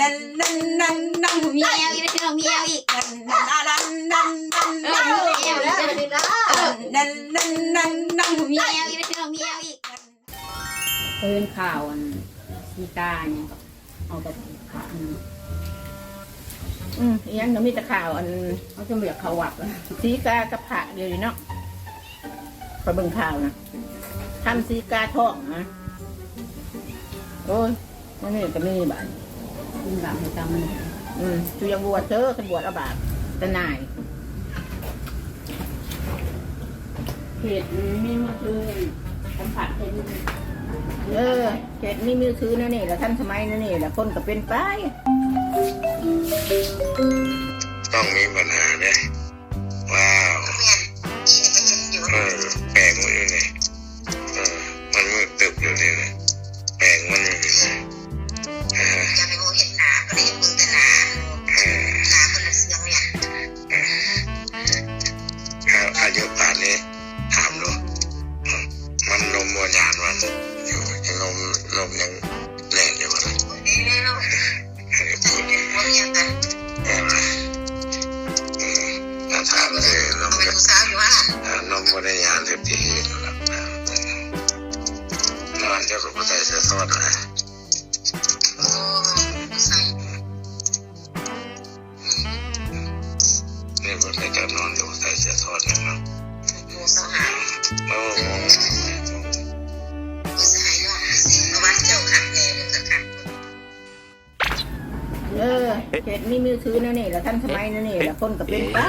นั่นนั่นนั่นนั่นมีเอวอีกพี่น้องมีเอวอีกนั่นนั่นนั่นนั่นนั่นมีเอวอีกเด้อเออนั่นนั่นนั่นนั่นมีเอวอีกพี่น้องมีเอวอีกเพิ่อนข่าวอันซีตาเนี่ยเอากับข่าวอันนั้นอืมอีหยังก็มีแต่ข่าวอันเขาจะเรียกเขาวักอะซีกากับผักเดียวเนาะไปเบิ่งข่าวนะทำซีกาทองนะโอ้ยมันนี่ก็มีบ้าด กินแบบให้ตามมันอืมจูยังบวชเจอขันบวชเอาบาดแต่นายเผ็ดมีมาคือสัมผัสเป็นเออเห็ดมีมือคือนั่นนี่แล้วท่านสมัยนั่นนี่แล้วคนก็เป็นไปต้องมีปัญหาเนี่ย มันนวนยานมันอยู่นมนมยังแน่นอยู่เลยเอ้ยเราอันนี้พูดเลยว่าเมียกันเออเออถ้าถามเลยนมเป็นจะผู้สาวอยู่ว่านมบริยานเต็มที่แล้วนอนเจ้าก็ใส่เสื้อซอดนะโอ้ผู้สาวนี่คนไม่จะนอนอยู่ใส่เสื้อซอดนะครับโอ้ เฮ็ดม่มีซื้อนั่นนี่แล้วท่านสมัยนั่นนี่แหละคนก็เป็นป้า